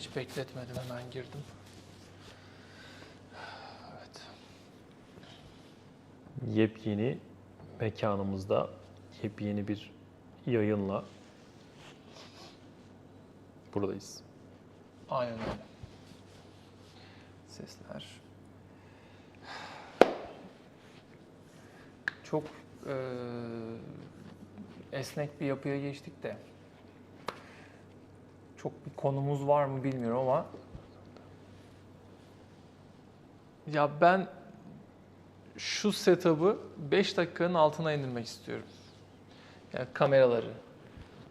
Hiç bekletmedim hemen girdim. Evet. Yepyeni mekanımızda yepyeni bir yayınla buradayız. Aynen öyle. Sesler. Çok eee, esnek bir yapıya geçtik de. Çok bir konumuz var mı bilmiyorum ama ya ben şu setup'ı 5 dakikanın altına indirmek istiyorum. Yani kameraları,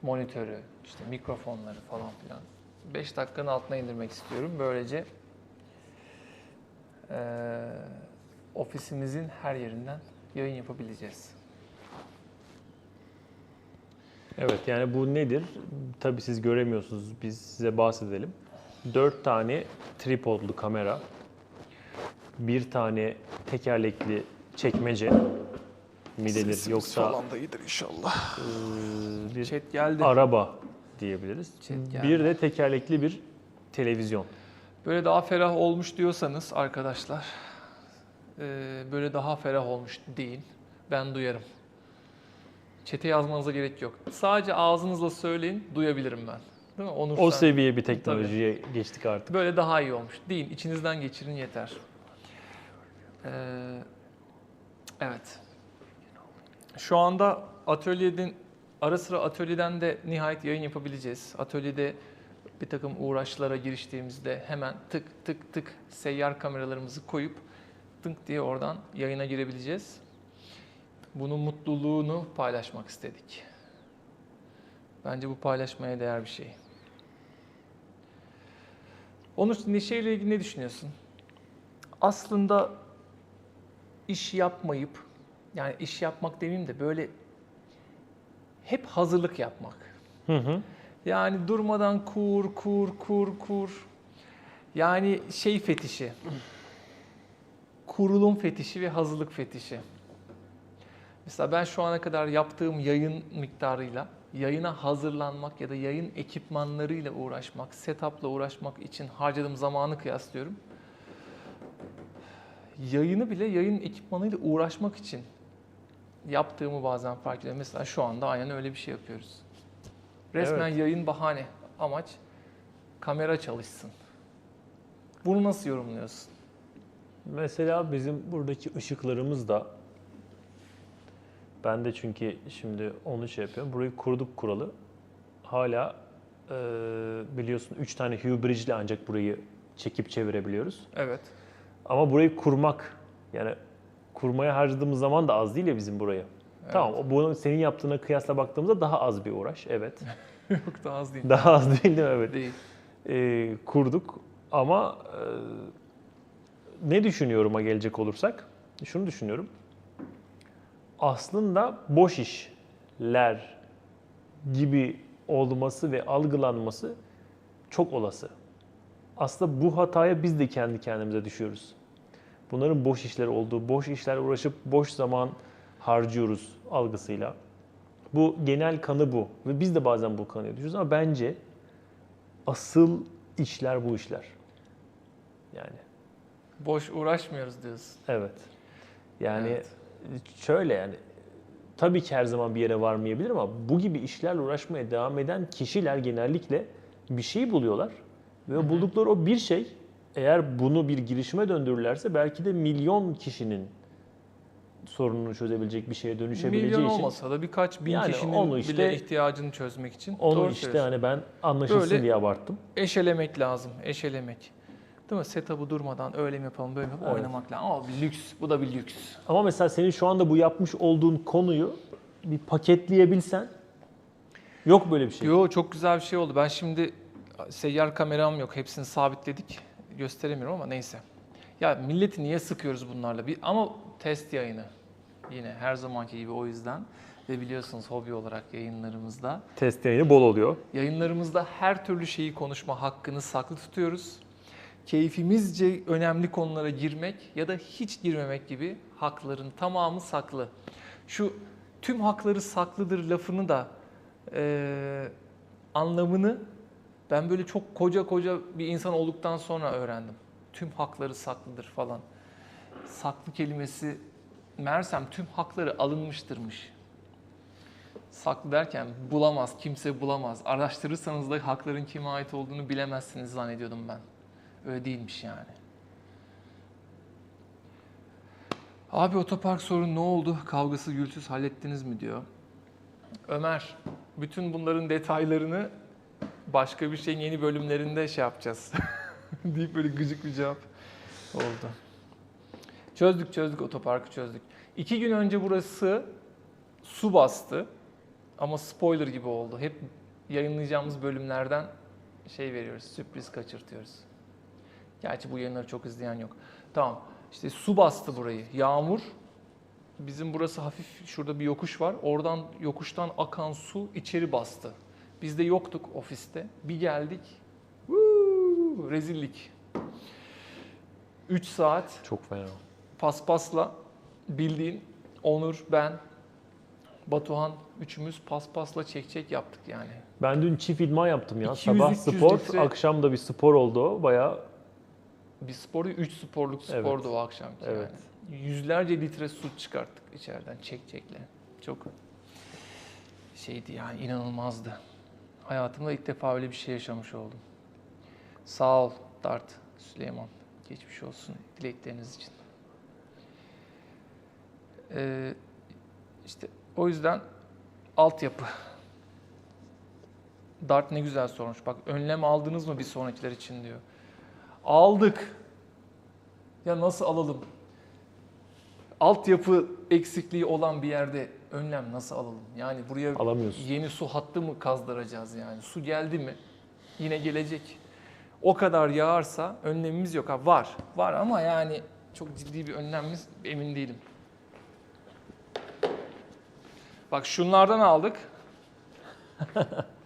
monitörü, işte mikrofonları falan filan. 5 dakikanın altına indirmek istiyorum. Böylece eee, ofisimizin her yerinden yayın yapabileceğiz. Evet yani bu nedir? Tabii siz göremiyorsunuz. Biz size bahsedelim. 4 tane tripodlu kamera, bir tane tekerlekli çekmece mi denir yoksa da iyidir inşallah. eee, bir Chat geldi. araba diyebiliriz. Chat geldi. Bir de tekerlekli bir televizyon. Böyle daha ferah olmuş diyorsanız arkadaşlar, eee, böyle daha ferah olmuş deyin. Ben duyarım. Çete yazmanıza gerek yok. Sadece ağzınızla söyleyin, duyabilirim ben. Değil mi? Onur O sen- seviye bir teknolojiye geçtik artık. Böyle daha iyi olmuş. Deyin, içinizden geçirin yeter. Ee, evet. Şu anda atölyeden, ara sıra atölyeden de nihayet yayın yapabileceğiz. Atölyede bir takım uğraşlara giriştiğimizde hemen tık tık tık seyyar kameralarımızı koyup tık diye oradan yayına girebileceğiz. Bunun mutluluğunu paylaşmak istedik. Bence bu paylaşmaya değer bir şey. Onun için neşeyle ilgili ne düşünüyorsun? Aslında iş yapmayıp, yani iş yapmak demeyeyim de böyle hep hazırlık yapmak. Hı hı. Yani durmadan kur, kur, kur, kur. Yani şey fetişi. Kurulum fetişi ve hazırlık fetişi. Mesela ben şu ana kadar yaptığım yayın miktarıyla yayına hazırlanmak ya da yayın ekipmanlarıyla uğraşmak, setup'la uğraşmak için harcadığım zamanı kıyaslıyorum. Yayını bile yayın ekipmanıyla uğraşmak için yaptığımı bazen fark ediyorum. Mesela şu anda aynen öyle bir şey yapıyoruz. Resmen yayın bahane. Amaç kamera çalışsın. Bunu nasıl yorumluyorsun? Mesela bizim buradaki ışıklarımız da ben de çünkü şimdi onu şey yapıyorum. Burayı kurduk kuralı. Hala e, biliyorsun 3 tane Hue Bridge ile ancak burayı çekip çevirebiliyoruz. Evet. Ama burayı kurmak yani kurmaya harcadığımız zaman da az değil ya bizim buraya. Tamam o- bunu senin yaptığına kıyasla baktığımızda daha az bir uğraş. Evet. Yok da az değil. Daha az değil değil mi? Evet. Değil. e, kurduk ama e, ne düşünüyorum'a gelecek olursak şunu düşünüyorum. Aslında boş işler gibi olması ve algılanması çok olası. Aslında bu hataya biz de kendi kendimize düşüyoruz. Bunların boş işler olduğu, boş işler uğraşıp boş zaman harcıyoruz algısıyla. Bu genel kanı bu ve biz de bazen bu kanıya düşüyoruz ama bence asıl işler bu işler. Yani Boş uğraşmıyoruz diyorsun. evet. Yani Evet. Şöyle yani tabii ki her zaman bir yere varmayabilir ama bu gibi işlerle uğraşmaya devam eden kişiler genellikle bir şey buluyorlar ve buldukları o bir şey eğer bunu bir girişime döndürürlerse belki de milyon kişinin sorununu çözebilecek bir şeye dönüşebileceği Milyon için olmasa da birkaç bin Yani kişinin onu işte- bile ihtiyacını çözmek için. onu Doğru işte hani ben anlaşılsın Böyle- diye abarttım. eşelemek lazım. Eşelemek. Değil mi? Setup'ı durmadan öyle mi yapalım böyle mi yapalım Evet. oynamak lazım. Ama bir lüks. Bu da bir lüks. Ama mesela senin şu anda bu yapmış olduğun konuyu bir paketleyebilsen yok böyle bir şey. Yo çok güzel bir şey oldu. Ben şimdi seyyar kameram yok. Hepsini sabitledik. Gösteremiyorum ama neyse. Ya milleti niye sıkıyoruz bunlarla? Bir, ama test yayını. Yine her zamanki gibi o yüzden. Ve biliyorsunuz hobi olarak yayınlarımızda. Test yayını bol oluyor. Yayınlarımızda her türlü şeyi konuşma hakkını saklı tutuyoruz. Keyfimizce önemli konulara girmek ya da hiç girmemek gibi hakların tamamı saklı. Şu tüm hakları saklıdır lafını da eee, anlamını Ben böyle çok koca koca bir insan olduktan sonra öğrendim. Tüm hakları saklıdır falan. Saklı kelimesi meğersem tüm hakları alınmıştırmış. Saklı derken bulamaz, kimse bulamaz. Araştırırsanız da hakların kime ait olduğunu bilemezsiniz zannediyordum ben. Öyle değilmiş yani. Abi otopark sorunu ne oldu? Kavgası gürültüsü hallettiniz mi diyor. Ömer, bütün bunların detaylarını başka bir şeyin yeni bölümlerinde şey yapacağız. deyip böyle gıcık bir cevap oldu. Çözdük çözdük otoparkı çözdük. İki gün önce burası su bastı. Ama spoiler gibi oldu. Hep yayınlayacağımız bölümlerden şey veriyoruz, sürpriz kaçırtıyoruz. Gerçi bu yayınları çok izleyen yok. Tamam. İşte su bastı burayı. Yağmur. Bizim burası hafif şurada bir yokuş var. Oradan yokuştan akan su içeri bastı. Biz de yoktuk ofiste. Bir geldik. Woo! rezillik. 3 saat Çok fena. paspasla bildiğin Onur, ben, Batuhan üçümüz paspasla çek çek yaptık yani. Ben dün çift idman yaptım ya. 200-300 Sabah spor, litre- akşam da bir spor oldu o. Bayağı Bir spor değil, 3 sporluk Evet. spordu o akşam. Evet. Yani. Yüzlerce litre su çıkarttık içeriden çek çekle. Çok şeydi yani inanılmazdı. Hayatımda ilk defa öyle bir şey yaşamış oldum. Sağ ol Dart Süleyman. Geçmiş olsun dilekleriniz için. Ee, işte o yüzden altyapı. Dart ne güzel sormuş. Bak önlem aldınız mı bir sonrakiler için diyor. Aldık. Ya nasıl alalım? Altyapı eksikliği olan bir yerde önlem nasıl alalım? Yani buraya alamıyorsun. yeni su hattı mı kazdıracağız yani? Su geldi mi? Yine gelecek. O kadar yağarsa önlemimiz yok. Ha, var. Var ama yani çok ciddi bir önlemimiz emin değilim. Bak şunlardan aldık.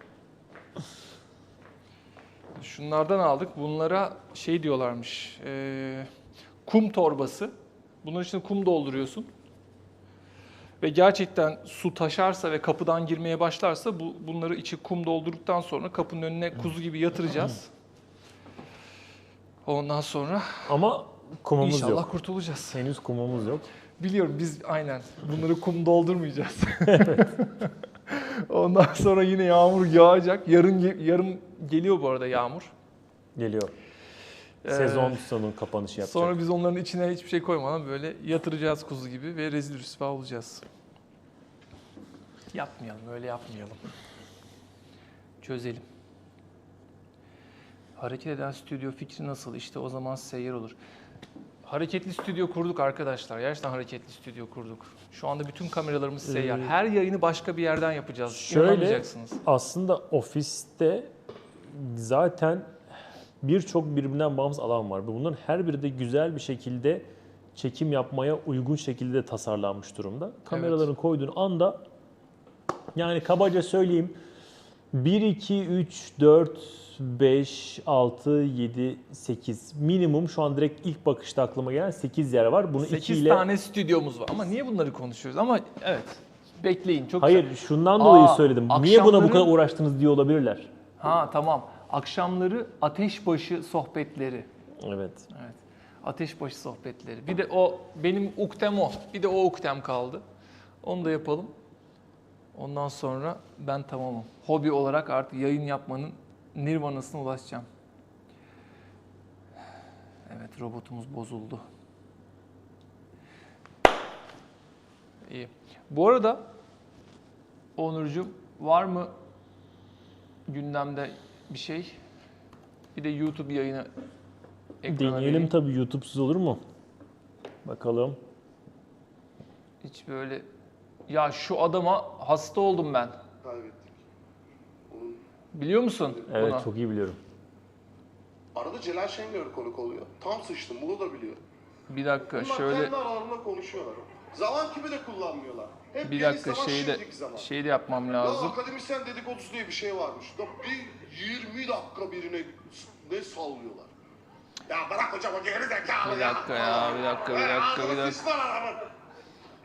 Şunlardan aldık. Bunlara şey diyorlarmış. eee, kum torbası. Bunun içine kum dolduruyorsun. Ve gerçekten su taşarsa ve kapıdan girmeye başlarsa bu bunları içi kum doldurduktan sonra kapının önüne kuzu gibi yatıracağız. Ondan sonra Ama kumumuz inşallah yok. kurtulacağız. Henüz kumumuz yok. Biliyorum biz aynen bunları kum doldurmayacağız. Ondan sonra yine yağmur yağacak. Yarın yarın geliyor bu arada yağmur. Geliyor. Ee, Sezon sonu kapanışı yapacak. Sonra biz onların içine hiçbir şey koymadan böyle yatıracağız kuzu gibi ve rezil rüsva olacağız. Yapmayalım, öyle yapmayalım. Çözelim. Hareket eden stüdyo fikri nasıl? İşte o zaman seyyar olur. Hareketli stüdyo kurduk arkadaşlar. Gerçekten hareketli stüdyo kurduk. Şu anda bütün kameralarımız seyyar. Ee, Her yayını başka bir yerden yapacağız. şöyle-. Aslında ofiste zaten birçok birbirinden bağımsız alan var. Bunların her biri de güzel bir şekilde çekim yapmaya uygun şekilde tasarlanmış durumda. Kameraların koyduğun anda yani kabaca söyleyeyim 1, 2, 3, 4, 5, 6, 7, 8 minimum şu an direkt ilk bakışta aklıma gelen 8 yer var. Bunu 2 8 ile tane stüdyomuz var. Ama niye bunları konuşuyoruz? Ama evet. Bekleyin. Çok Hayır şundan dolayı Aa, söyledim. Niye buna bu akşamları- kadar uğraştınız diye olabilirler. Ha tamam. Akşamları ateşbaşı sohbetleri. Evet. Evet. Ateşbaşı sohbetleri. Bir de o benim uktem o. Bir de o uktem kaldı. Onu da yapalım. Ondan sonra ben tamamım. Hobi olarak artık yayın yapmanın nirvanasına ulaşacağım. Evet robotumuz bozuldu. İyi. Bu arada Onurcuğum var mı gündemde bir şey? Bir de YouTube yayını ekrana Deneyelim vereyim. tabii YouTube'suz olur mu? Bakalım. Hiç böyle ya şu adama hasta oldum ben. kaybettik. Onun Biliyor musun Evet bunu? çok iyi biliyorum. arada Celal Şengör konuk oluyor. Tam sıçtım bunu da biliyor. Bir dakika Bunlar şöyle kendi aralarında konuşuyorlar. Zaman kimi de kullanmıyorlar. Hep bir dakika zaman, şeyi de zaman. şeyi de yapmam Ya lazım. akademisyen dedikodusu diye bir şey varmış. Da bir 20 dakika birine ne sallıyorlar. Ya bırak hocam o geri zekalı Bir dakika ya, bir dakika, bir dakika, bir dakika.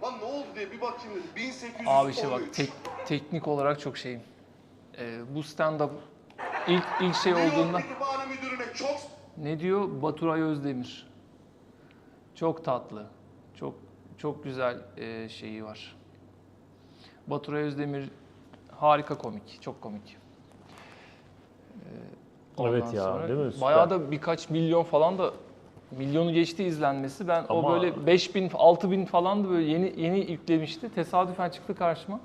Lan ne oldu diye bir bakayım dedim. 1813. Abi işte bak tek- teknik olarak çok şeyim. Ee, bu stand-up ilk ilk şey olduğunda çok ne diyor? Baturay Özdemir. Çok tatlı. Çok güzel e, şeyi var. Baturay Özdemir harika komik. Çok komik. Ee, Evet ya, değil mi? Süper. Bayağı da birkaç milyon falan da milyonu geçti izlenmesi. Ben o Ama- böyle 5000 6000 falan da böyle yeni yeni yüklemişti. Tesadüfen çıktı karşıma.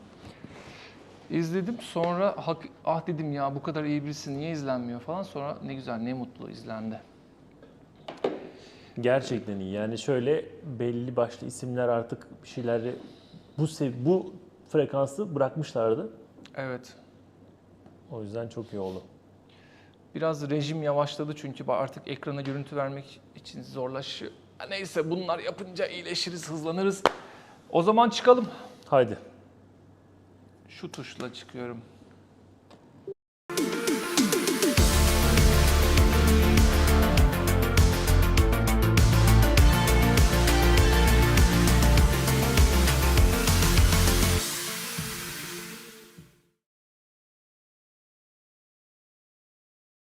İzledim sonra hak, ah dedim ya bu kadar iyi birisi niye izlenmiyor falan. Sonra ne güzel ne mutlu izlendi. Gerçekten iyi. Yani şöyle belli başlı isimler artık bir şeyleri bu bu frekansı bırakmışlardı. Evet. O yüzden çok iyi oldu. Biraz rejim yavaşladı çünkü artık ekrana görüntü vermek için zorlaşıyor. Neyse bunlar yapınca iyileşiriz, hızlanırız. O zaman çıkalım. Haydi. Şu tuşla çıkıyorum.